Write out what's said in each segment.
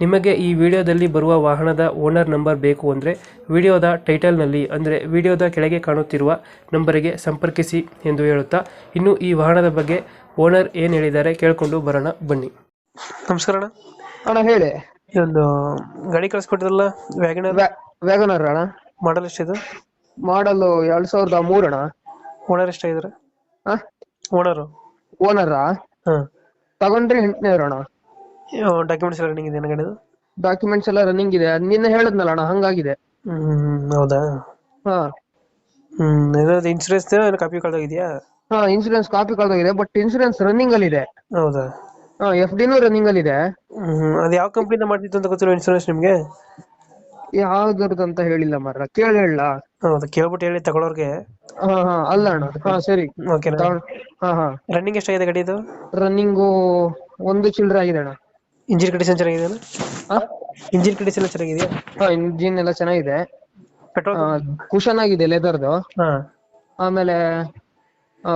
ನಿಮಗೆ ಈ ವಿಡಿಯೋದಲ್ಲಿ ಬರುವ ವಾಹನದ ಓನರ್ ನಂಬರ್ ಬೇಕು ಅಂದರೆ ವಿಡಿಯೋದ ಟೈಟಲ್ನಲ್ಲಿ ಅಂದರೆ ವಿಡಿಯೋದ ಕೆಳಗೆ ಕಾಣುತ್ತಿರುವ ನಂಬರಿಗೆ ಸಂಪರ್ಕಿಸಿ ಎಂದು ಹೇಳುತ್ತಾ ಇನ್ನು ಈ ವಾಹನದ ಬಗ್ಗೆ ಓನರ್ ಏನು ಹೇಳಿದ್ದಾರೆ ಕೇಳಿಕೊಂಡು ಬರೋಣ ಬನ್ನಿ. ನಮಸ್ಕಾರ ಅಣ್ಣ. ಅಣ್ಣ ಹೇಳಿ. ಒಂದು ಗಾಡಿ ಕಳಿಸ್ಕೊಟ್ಟಿದ್ರಲ್ಲ ವ್ಯಾಗನರ್ ವ್ಯಾಗನರ್ ಅಣ್ಣ. ಮಾಡಲ್ ಎಷ್ಟಿದೆ? ಮಾಡಲು ಎರಡು ಸಾವಿರದ ಮೂರು ಅಣ್ಣ. ಓನರ್ ಎಷ್ಟಾಗಿದ್ದಾರೆ? ಓನರ್ ಓನರ ಹಾಂ. ತಗೊಂಡ್ರೆ ಎಂಟನೇ ಅಣ್ಣ. ಡಾಕ್ಯುಮೆಂಟ್ಸ್ ಎಲ್ಲ ರನ್ನಿಂಗ್ ಇದೆ? ಗಾಡಿದು ಡಾಕ್ಯುಮೆಂಟ್ಸ್ ಎಲ್ಲ ರನ್ನಿಂಗ್ ಇದೆ. ಅದ್ ನಿನ್ನೆ ಹೇಳಿದ್ನಲ್ಲ ಅಣ್ಣ ಹಂಗಾಗಿದೆ. ಹ್ಮ್ ಹೌದಾ? ಹಾ. ಹ್ಮ್ ಏನಾದ್ರು ಇನ್ಸೂರೆನ್ಸ್ ಏನು ಕಾಪಿ ಕಳ್ದೋಗಿದ್ಯಾ? ಹಾ ಇನ್ಸೂರೆನ್ಸ್ ಕಾಪಿ ಕಳ್ದೋಗಿದೆ ಬಟ್ ಇನ್ಸೂರೆನ್ಸ್ ರನ್ನಿಂಗ್ ಅಲ್ಲಿ ಇದೆ ಹೌದಾ? ಹಾ ಎಫ್ ಡಿನೂ ರನ್ನಿಂಗ್ ಅಲ್ಲಿ ಇದೆ ಹ್ಮ್ ಅದು ಯಾವ ಕಂಪ್ನಿಯಿಂದ ಮಾಡ್ತಿತ್ತು ಅಂತ ಗೊತ್ತಿಲ್ಲ ಇನ್ಸೂರೆನ್ಸ್ ನಿಮ್ಗೆ? ಯಾವ್ದ್ರದ್ದು ಅಂತ ಹೇಳಿಲ್ಲ ಮರ್ರ ಕೇಳಿ ಹೇಳ. ಹೌದಾ ಕೇಳ್ಬಿಟ್ಟು ಹೇಳಿ ತಗೊಳ್ಳೋರ್ಗೆ ಹಾ ಹಾ ಅಲ್ಲ ಅಣ್ಣ ಹಾ ಸರಿ. ಓಕೆನಾ? ತಗೊಂಡ್- ಹಾ ಹಾ. ರನ್ನಿಂಗ್ ಎಷ್ಟಾಗಿದೆ ಗಾಡಿ ಇದು? ರನ್ನಿಂಗು ಒಂದು ಚಿಲ್ಲರೆ ಆಗಿದೆ ಅಣ್ಣ. ಇಂಜಿನ್ ಕಂಡೀಷನ್ ಚೆನ್ನಾಗಿದೆ ಹಾ ಇಂಜಿನ್ ಕಂಡೀಷನ್ ಚೆನ್ನಾಗಿದೆಯಾ? ಹಾ ಇಂಜಿನ್ ಎಲ್ಲ ಚೆನ್ನಾಗಿದೆ. ಪೆಟ್ರೋಲ್? ಕುಶನ್ ಆಗಿದೆ ಲೆದರ್ದು ಹಾ. ಆಮೇಲೆ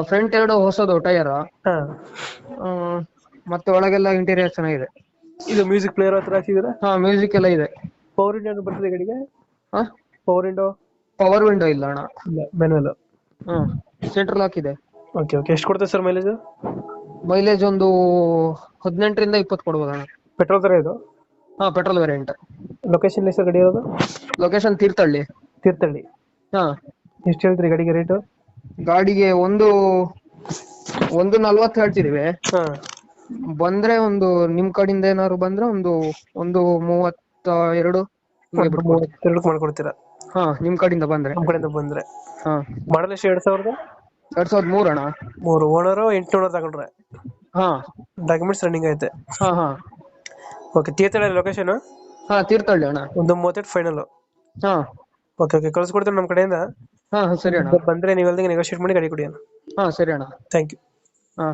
ಫ್ರಂಟ್ ಎರಡು ಹೊಸದು ಟೈರ್ ಹಾ. ಮತ್ತೆ ಒಳಗೆಲ್ಲ ಇಂಟೀರಿಯರ್ ಚೆನ್ನಾಗಿದೆ. ಇದು ಮ್ಯೂಸಿಕ್ ಪ್ಲೇಯರ್ ಹತ್ರ ಹಾಕಿದ್ರೆ ಹಾ ಮ್ಯೂಸಿಕ್ ಎಲ್ಲ ಇದೆ. ಪವರ್ ವಿಂಡೋ ಬರ್ತದೆ ಗಡಿಗೆ? ಹಾ ಪವರ್ ವಿಂಡೋ ಪವರ್ ವಿಂಡೋ ಇಲ್ಲ ಅಣ್ಣ. ಇಲ್ಲ ಮ್ಯಾನುವಲ್ ಹ್ಮ್ ಸೆಂಟ್ರಲ್ ಲಾಕ್ ಇದೆ ಓಕೆ ಓಕೆ ಎಷ್ಟು ಕೊಡ್ತದೆ ಸರ್ ಮೈಲೇಜ್ ಮೈಲೇಜ್ ಒಂದು ಹದಿನೆಂಟರಿಂದ ಇಪ್ಪತ್ತು ಕೊಡ್ಬೋದು ಅಣ್ಣ ಪೆಟ್ರೋಲ್ ತರ ಇದು? ಹಾ ಪೆಟ್ರೋಲ್ ವೇರಿಯಂಟ್ ಲೊಕೇಶನ್ ಸರ್ ಗಡಿ ಇರೋದು? ಲೊಕೇಶನ್ ತೀರ್ಥಹಳ್ಳಿ. ತೀರ್ಥಹಳ್ಳಿ? ಹಾ. ಎಷ್ಟು ಹೇಳ್ತೀರಿ ಗಾಡಿಗೆ ರೇಟು ಗಾಡಿಗೆ ಒಂದು ಒಂದು ನಲ್ವತ್ತು ಹೇಳ್ತಿದೀವಿ. ಹಾ. ಬಂದ್ರೆ ಒಂದು ನಿಮ್ ಕಡೆಯಿಂದ ಏನಾದ್ರು ಬಂದ್ರೆ ಒಂದು ಒಂದು ಮೂವತ್ತ ಎರಡು ಮೂವತ್ತೆರಡು. ಮೂವತ್ತೆರಡಕ್ಕೆ ಮಾಡ್ಕೊಡ್ತೀರಾ? ಹಾ ನಿಮ್ ಕಡೆಯಿಂದ ಬಂದ್ರೆ. ನಮ್ಮ ಕಡೆಯಿಂದ ಬಂದ್ರೆ. ಹಾ. ಮಾಡಲ್ ಎಷ್ಟು ಎರಡು ಸಾವಿರದ? ಎರಡ್ ಸಾವಿರದ ಮೂರು ಅಣ್ಣ ಮೂರು. ಓನರು ಎಂಟುನೂರು ತಗೊಂಡ್ರೆ. ಹಾ. ಡಾಕ್ಯುಮೆಂಟ್ಸ್ ರನ್ನಿಂಗ್ ಐತೆ. ಹಾ ಹಾ. ಓಕೆ ತೀರ್ಥಹಳ್ಳಿ ಲೊಕೇಶನ್ ಹಾ ತೀರ್ಥಹಳ್ಳಿ ಅಣ್ಣ. ಒಂದು ಮೂವತ್ತೆಂಟು ಫೈನಲ್ ಹಾ. ಓಕೆ ಓಕೆ ಕಳ್ಸ್ಕೊಡ್ತೀನಿ ನಮ್ಮ ಕಡೆಯಿಂದ. ಹಾ ಸರಿ ಅಣ್ಣ. ಬಂದ್ರೆ ನೀವು ನೆಗೋಷಿಯೇಟ್ ಮಾಡಿ ಗಾಡಿ ಕೊಡಿ ಅಣ್ಣ. ಹಾ ಸರಿ ಅಣ್ಣ. ಥ್ಯಾಂಕ್ ಯು ಹಾ.